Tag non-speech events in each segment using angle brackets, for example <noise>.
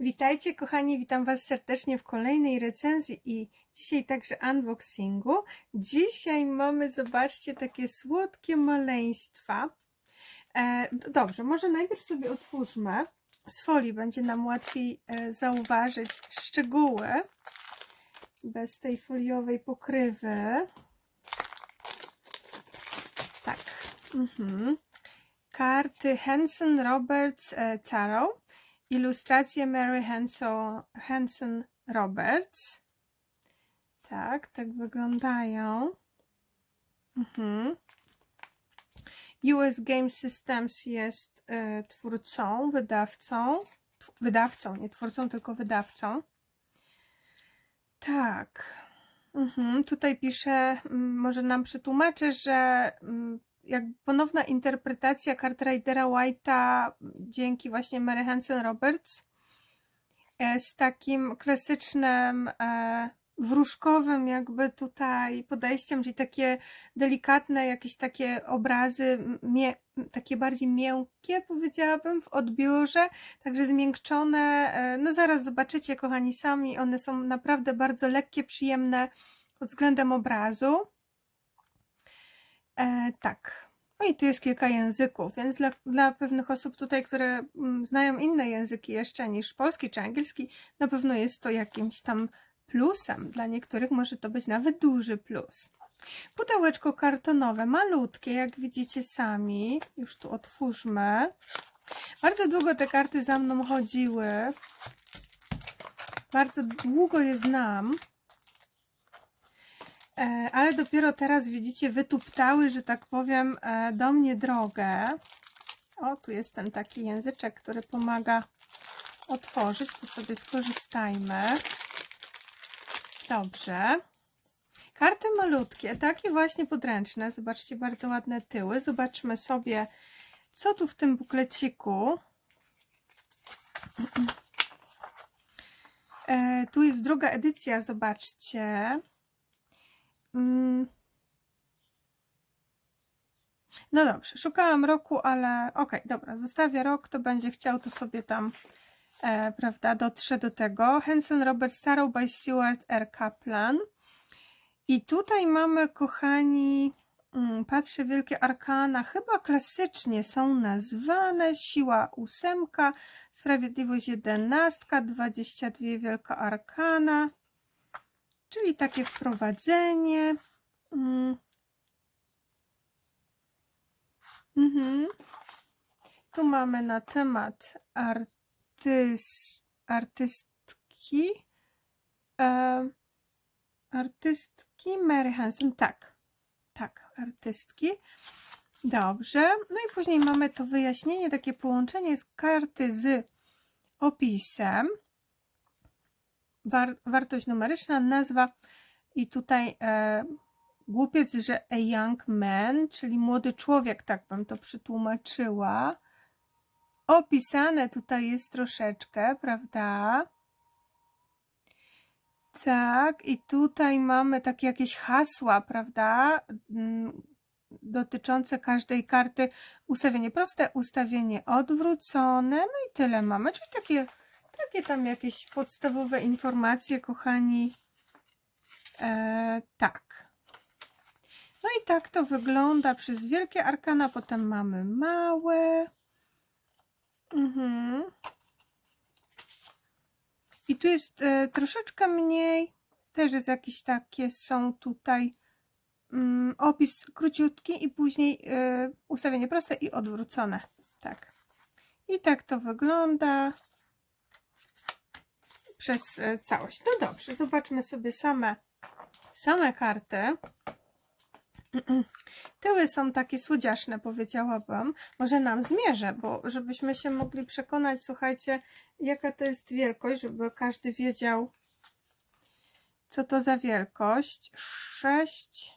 Witajcie kochani, witam Was serdecznie w kolejnej recenzji i dzisiaj także unboxingu. Dzisiaj mamy, zobaczcie, takie słodkie maleństwa. E, dobrze, może najpierw sobie otwórzmy. Z folii będzie nam łatwiej e, zauważyć szczegóły bez tej foliowej pokrywy. Tak. Mhm. Karty Hanson, Roberts, e, Caro. Ilustracje Mary Hanson, Roberts. Tak, tak wyglądają. Mhm. US Game Systems jest e, twórcą, wydawcą. Wydawcą, nie twórcą, tylko wydawcą. Tak. Mhm. Tutaj pisze, może nam przetłumaczę, że jak ponowna interpretacja kart Ridera White'a dzięki właśnie Mary Hansen Roberts e, z takim klasycznym e, wróżkowym jakby tutaj podejściem, czyli takie delikatne jakieś takie obrazy, takie bardziej miękkie powiedziałabym w odbiorze, także zmiękczone, e, no zaraz zobaczycie kochani sami, one są naprawdę bardzo lekkie, przyjemne pod względem obrazu. E, tak. No i tu jest kilka języków, więc dla, dla pewnych osób tutaj, które mm, znają inne języki jeszcze niż polski czy angielski, na pewno jest to jakimś tam plusem. Dla niektórych może to być nawet duży plus. Pudełeczko kartonowe, malutkie, jak widzicie sami. Już tu otwórzmy. Bardzo długo te karty za mną chodziły. Bardzo długo je znam. E, ale dopiero teraz widzicie, wytuptały, że tak powiem, e, do mnie drogę. O, tu jest ten taki języczek, który pomaga otworzyć. Tu sobie skorzystajmy. Dobrze. Karty malutkie, takie właśnie podręczne. Zobaczcie, bardzo ładne tyły. Zobaczmy sobie, co tu w tym bukleciku. <clears throat> E, tu jest druga edycja, zobaczcie. Mm. No dobrze, szukałam roku, ale okej, dobra, zostawię rok, kto będzie chciał, to sobie tam, e, prawda, dotrze do tego. Henson Robert Starrow by Stuart R. Kaplan. I tutaj mamy, kochani, mm, patrzę, wielkie arkana, chyba klasycznie są nazwane, siła ósemka, sprawiedliwość jedenastka, 22 wielka arkana, czyli takie wprowadzenie. Mm. Mhm. Tu mamy na temat artys, artystki. Artystki Mary Hansen. Tak, tak, artystki. Dobrze. No i później mamy to wyjaśnienie, takie połączenie z karty z opisem. War, wartość numeryczna, nazwa i tutaj e, głupiec, że a young man, czyli młody człowiek, tak bym to przetłumaczyła. Opisane tutaj jest troszeczkę, prawda? Tak, i tutaj mamy takie jakieś hasła, prawda? Mm, Dotyczące każdej karty. Ustawienie proste, ustawienie odwrócone, no i tyle mamy, czyli takie, takie tam jakieś podstawowe informacje, kochani. E, tak. No i tak to wygląda przez wielkie arkana, potem mamy małe. Mhm. I tu jest e, troszeczkę mniej. Też jest jakieś takie, są tutaj mm, opis króciutki i później e, ustawienie proste i odwrócone. Tak. I tak to wygląda przez e, całość. No dobrze, zobaczmy sobie same, same karty. <clears throat> Tyły są takie słodziaszne, powiedziałabym. Może nam zmierzę, bo żebyśmy się mogli przekonać, słuchajcie, jaka to jest wielkość, żeby każdy wiedział, co to za wielkość. 6,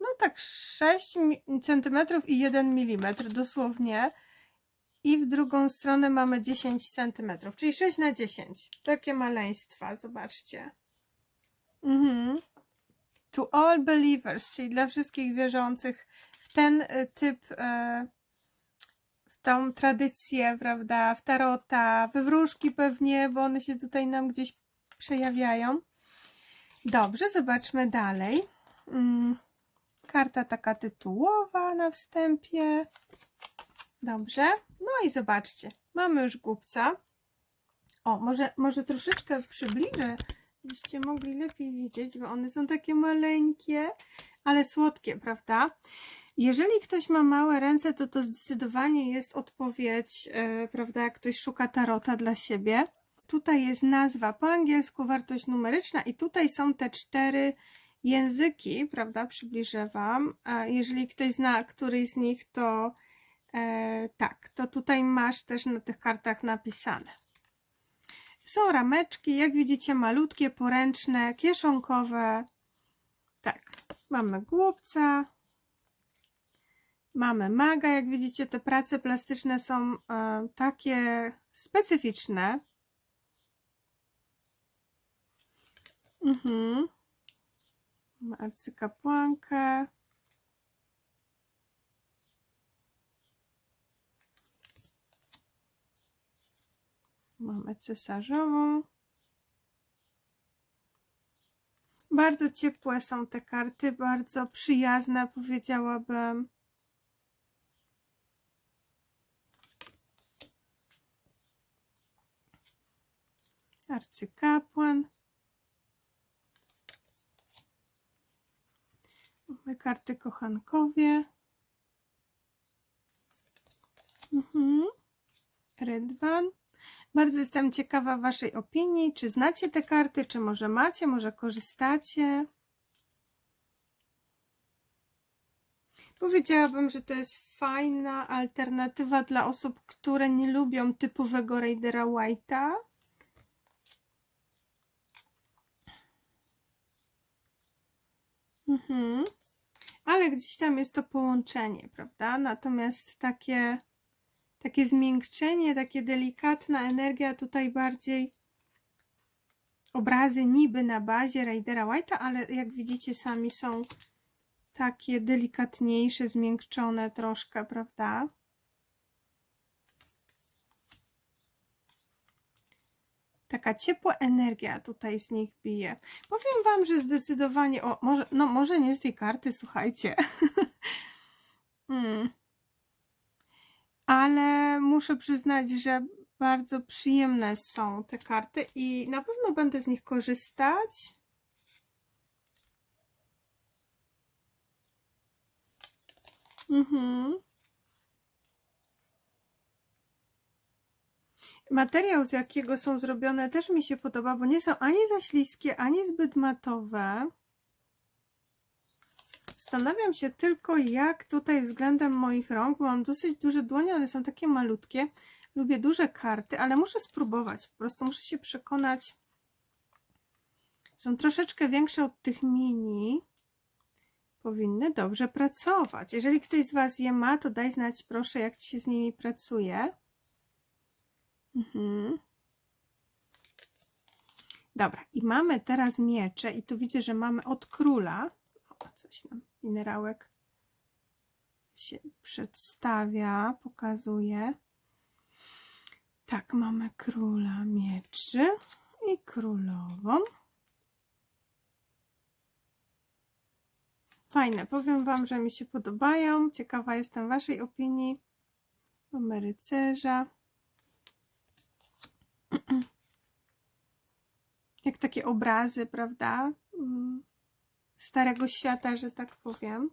no tak 6 cm i 1 mm dosłownie. I w drugą stronę mamy 10 cm, czyli 6 na 10. Takie maleństwa, zobaczcie. Mhm to all believers, czyli dla wszystkich wierzących w ten e, typ, e, w tą tradycję, prawda, w tarota, we wróżki pewnie, bo one się tutaj nam gdzieś przejawiają. Dobrze, zobaczmy dalej. Mm, Karta taka tytułowa na wstępie. Dobrze. No i zobaczcie, mamy już głupca. O, może, może troszeczkę przybliżę, byście mogli lepiej widzieć, bo one są takie maleńkie, ale słodkie, prawda? Jeżeli ktoś ma małe ręce, to to zdecydowanie jest odpowiedź, yy, prawda, jak ktoś szuka tarota dla siebie. Tutaj jest nazwa po angielsku, wartość numeryczna i tutaj są te cztery języki, prawda, przybliżę Wam. A jeżeli ktoś zna któryś z nich, to e, tak, to tutaj masz też na tych kartach napisane. Są rameczki, jak widzicie, malutkie, poręczne, kieszonkowe. Tak, mamy głupca, mamy maga. Jak widzicie, te prace plastyczne są e, takie specyficzne. Mhm. Arcykapłankę. Mamy cesarzową. Bardzo ciepłe są te karty, bardzo przyjazne, powiedziałabym. Arcykapłan. Mamy karty kochankowie. Mhm. Rydwan. Bardzo jestem ciekawa Waszej opinii. Czy znacie te karty, czy może macie, może korzystacie? Powiedziałabym, że to jest fajna alternatywa dla osób, które nie lubią typowego Raidera White'a. Mhm. Ale gdzieś tam jest to połączenie, prawda? Natomiast takie, takie zmiękczenie, takie delikatna energia tutaj bardziej obrazy niby na bazie Raidera White'a, ale jak widzicie sami są takie delikatniejsze, zmiękczone troszkę, prawda? Taka ciepła energia tutaj z nich bije. Powiem Wam, że zdecydowanie, o, może, no może nie z tej karty, słuchajcie. <laughs> hmm. Ale muszę przyznać, że bardzo przyjemne są te karty i na pewno będę z nich korzystać. Mhm. Materiał, z jakiego są zrobione, też mi się podoba, bo nie są ani za śliskie, ani zbyt matowe. Zastanawiam się tylko, jak tutaj względem moich rąk, bo mam dosyć duże dłonie, one są takie malutkie. Lubię duże karty, ale muszę spróbować. Po prostu muszę się przekonać. Są troszeczkę większe od tych mini. Powinny dobrze pracować. Jeżeli ktoś z Was je ma, to daj znać proszę, jak Ci się z nimi pracuje. Mhm. Dobra, i mamy teraz miecze i tu widzę, że mamy od króla. O, coś nam minerałek się przedstawia, pokazuje. Tak, mamy króla mieczy i królową. Fajne, powiem Wam, że mi się podobają. Ciekawa jestem Waszej opinii. Mamy rycerza. <clears throat> Jak takie obrazy, prawda? Starego świata, że tak powiem.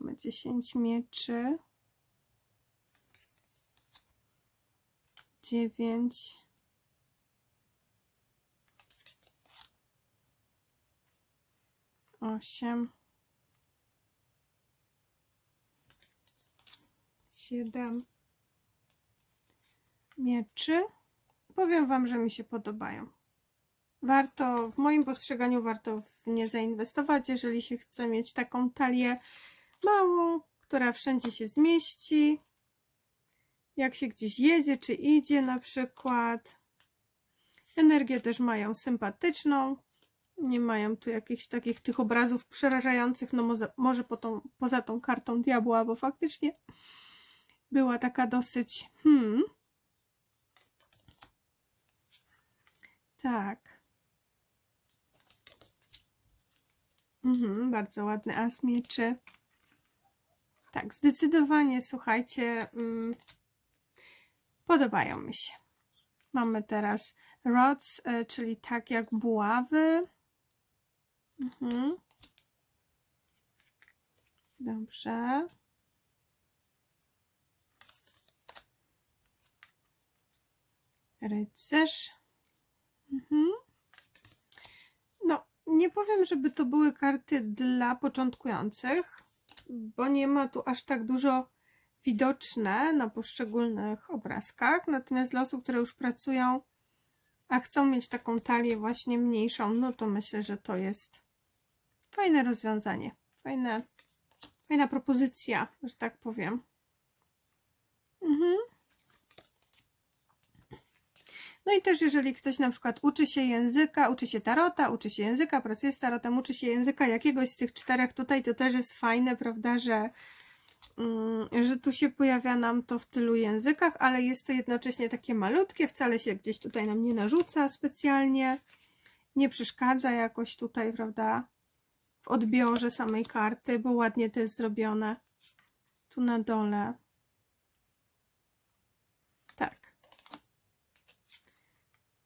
Mamy 10 mieczy. 9. Osiem. Siedem mieczy. Powiem Wam, że mi się podobają. Warto, w moim postrzeganiu, warto w nie zainwestować, jeżeli się chce mieć taką talię małą, która wszędzie się zmieści. Jak się gdzieś jedzie, czy idzie na przykład. Energię też mają sympatyczną. Nie mają tu jakichś takich tych obrazów przerażających, no może, może po tą, poza tą kartą diabła, bo faktycznie była taka dosyć, hmm. Tak. Mhm, bardzo ładny as mieczy. Tak, zdecydowanie, słuchajcie, mm, podobają mi się. Mamy teraz rods, y, czyli tak jak buławy. Mhm. Dobrze. Rycerz. Mhm. Nie powiem, żeby to były karty dla początkujących, bo nie ma tu aż tak dużo widoczne na poszczególnych obrazkach. Natomiast dla osób, które już pracują, a chcą mieć taką talię właśnie mniejszą, no to myślę, że to jest fajne rozwiązanie. Fajne, fajna propozycja, że tak powiem. Mhm. No i też jeżeli ktoś na przykład uczy się języka, uczy się tarota, uczy się języka, pracuje z tarotem, uczy się języka jakiegoś z tych czterech tutaj, to też jest fajne, prawda, że, mm, że tu się pojawia nam to w tylu językach, ale jest to jednocześnie takie malutkie, wcale się gdzieś tutaj nam nie narzuca specjalnie, nie przeszkadza jakoś tutaj, prawda, w odbiorze samej karty, bo ładnie to jest zrobione tu na dole. Tak.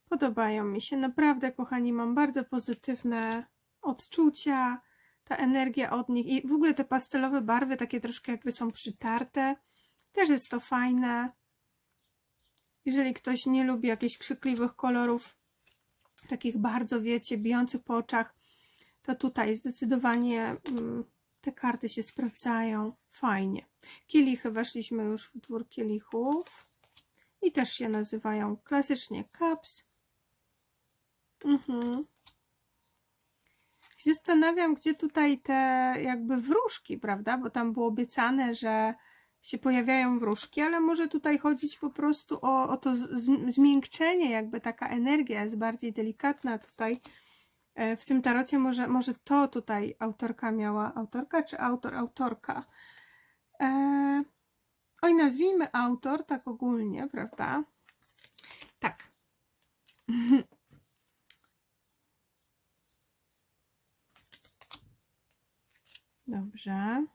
Podobają mi się. Naprawdę, kochani, mam bardzo pozytywne odczucia. Ta energia od nich i w ogóle te pastelowe barwy, takie troszkę jakby są przytarte. Też jest to fajne. Jeżeli ktoś nie lubi jakichś krzykliwych kolorów, takich bardzo, wiecie, bijących po oczach, to tutaj zdecydowanie mm, te karty się sprawdzają fajnie. Kielichy, weszliśmy już w dwór kielichów i też się nazywają klasycznie cups. Mhm. Zastanawiam, gdzie tutaj te jakby wróżki, prawda? Bo tam było obiecane, że się pojawiają wróżki, ale może tutaj chodzić po prostu o, o to z, zmiękczenie, jakby taka energia jest bardziej delikatna tutaj E, w tym tarocie może, może to tutaj autorka miała, autorka czy autor, autorka. E, oj, nazwijmy autor tak ogólnie, prawda? Tak. <laughs> Dobrze.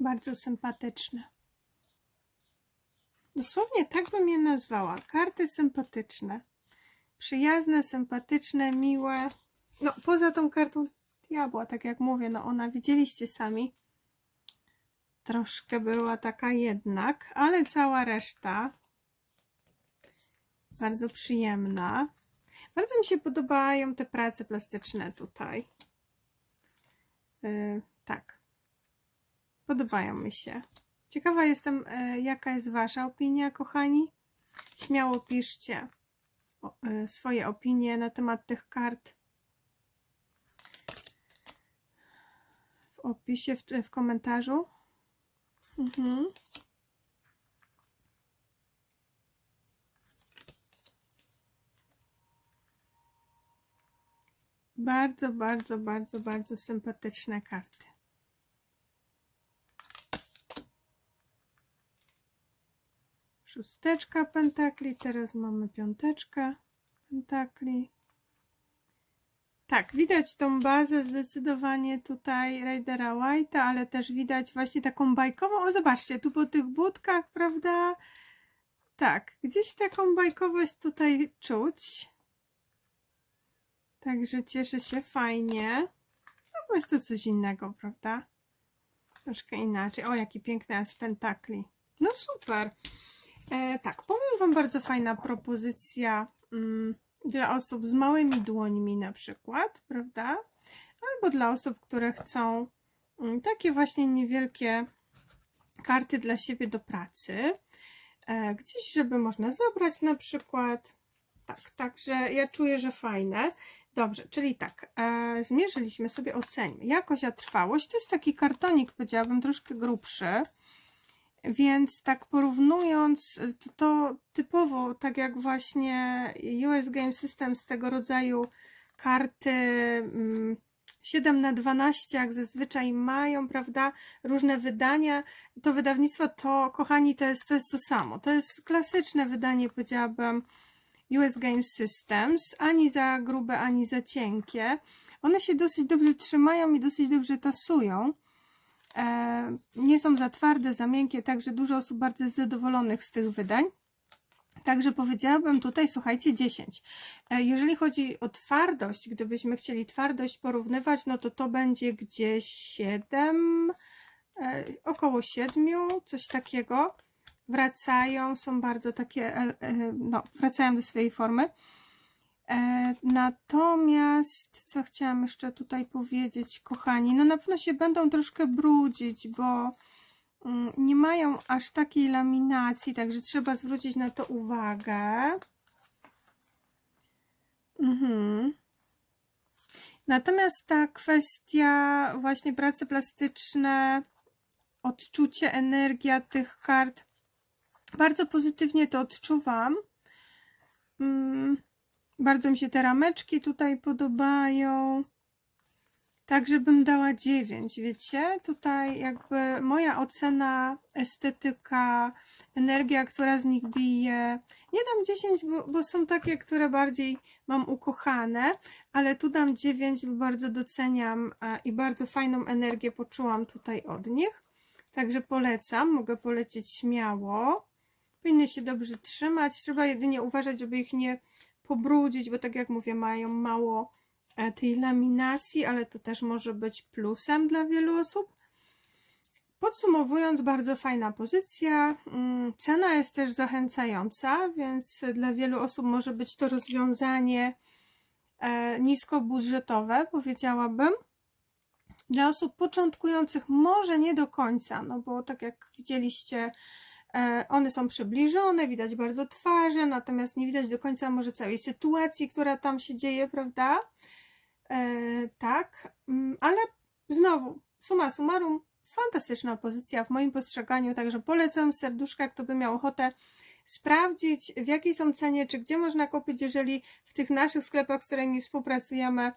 Bardzo sympatyczne. Dosłownie tak bym je nazwała. Karty sympatyczne. Przyjazne, sympatyczne, miłe. No, poza tą kartą diabła, tak jak mówię, no ona widzieliście sami. Troszkę była taka jednak, ale cała reszta bardzo przyjemna. Bardzo mi się podobają te prace plastyczne tutaj. Yy, tak. Podobają mi się. Ciekawa jestem, e, jaka jest Wasza opinia, kochani. Śmiało piszcie swoje opinie na temat tych kart w opisie, w, w komentarzu. Mhm. Bardzo, bardzo, bardzo, bardzo sympatyczne karty. Szósteczka pentakli, teraz mamy piąteczkę pentakli. Tak, widać tą bazę zdecydowanie tutaj Raidera White'a, ale też widać właśnie taką bajkową. O, zobaczcie, tu po tych budkach, prawda? Tak, gdzieś taką bajkowość tutaj czuć. Także cieszę się fajnie. No bo jest to coś innego, prawda? Troszkę inaczej. O, jaki piękny as pentakli. No super. E, tak, powiem Wam bardzo fajna propozycja mm, dla osób z małymi dłońmi na przykład, prawda? Albo dla osób, które chcą mm, takie właśnie niewielkie karty dla siebie do pracy. E, gdzieś, żeby można zabrać na przykład. Tak, także ja czuję, że fajne. Dobrze, czyli tak, e, zmierzyliśmy sobie, oceńmy. Jakość, a trwałość to jest taki kartonik, powiedziałabym, troszkę grubszy. Więc tak porównując, to, to typowo, tak jak właśnie US Game System z tego rodzaju karty mm, 7 na 12, jak zazwyczaj mają, prawda, różne wydania, to wydawnictwo to, kochani, to jest to, jest to samo. To jest klasyczne wydanie, powiedziałabym, US Game Systems, ani za grube, ani za cienkie. One się dosyć dobrze trzymają i dosyć dobrze tasują. E, nie są za twarde, za miękkie, także dużo osób bardzo jest zadowolonych z tych wydań. Także powiedziałabym tutaj, słuchajcie, 10. E, jeżeli chodzi o twardość, gdybyśmy chcieli twardość porównywać, no to to będzie gdzieś 7, e, około 7, coś takiego. Wracają, są bardzo takie, no, wracają do swojej formy. E, Natomiast, co chciałam jeszcze tutaj powiedzieć, kochani, no na pewno się będą troszkę brudzić, bo mm, nie mają aż takiej laminacji, także trzeba zwrócić na to uwagę. Mhm. Natomiast ta kwestia właśnie pracy plastyczne, odczucie, energia tych kart, bardzo pozytywnie to odczuwam. Mm. Bardzo mi się te rameczki tutaj podobają. Tak, żebym dała 9, wiecie? Tutaj jakby moja ocena, estetyka, energia, która z nich bije. Nie dam 10, bo, bo są takie, które bardziej mam ukochane, ale tu dam 9, bo bardzo doceniam a, i bardzo fajną energię poczułam tutaj od nich. Także polecam, mogę polecieć śmiało. Powinny się dobrze trzymać, trzeba jedynie uważać, żeby ich nie pobrudzić, bo tak jak mówię, mają mało e, tej laminacji, ale to też może być plusem dla wielu osób. Podsumowując, bardzo fajna pozycja. Mm, cena jest też zachęcająca, więc dla wielu osób może być to rozwiązanie e, niskobudżetowe, powiedziałabym. Dla osób początkujących może nie do końca, no bo tak jak widzieliście, one są przybliżone, widać bardzo twarze, natomiast nie widać do końca może całej sytuacji, która tam się dzieje, prawda? E, tak, mm, ale znowu, suma summarum, fantastyczna pozycja w moim postrzeganiu, także polecam serduszka, kto by miał ochotę sprawdzić, w jakiej są cenie, czy gdzie można kupić, jeżeli w tych naszych sklepach, z którymi współpracujemy,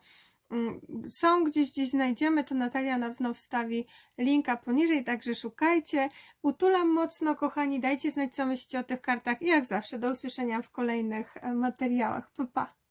są gdzieś, gdzieś znajdziemy, to Natalia na pewno wstawi linka poniżej, także szukajcie. Utulam mocno, kochani, dajcie znać, co myślicie o tych kartach i jak zawsze do usłyszenia w kolejnych e, materiałach. Pa, pa.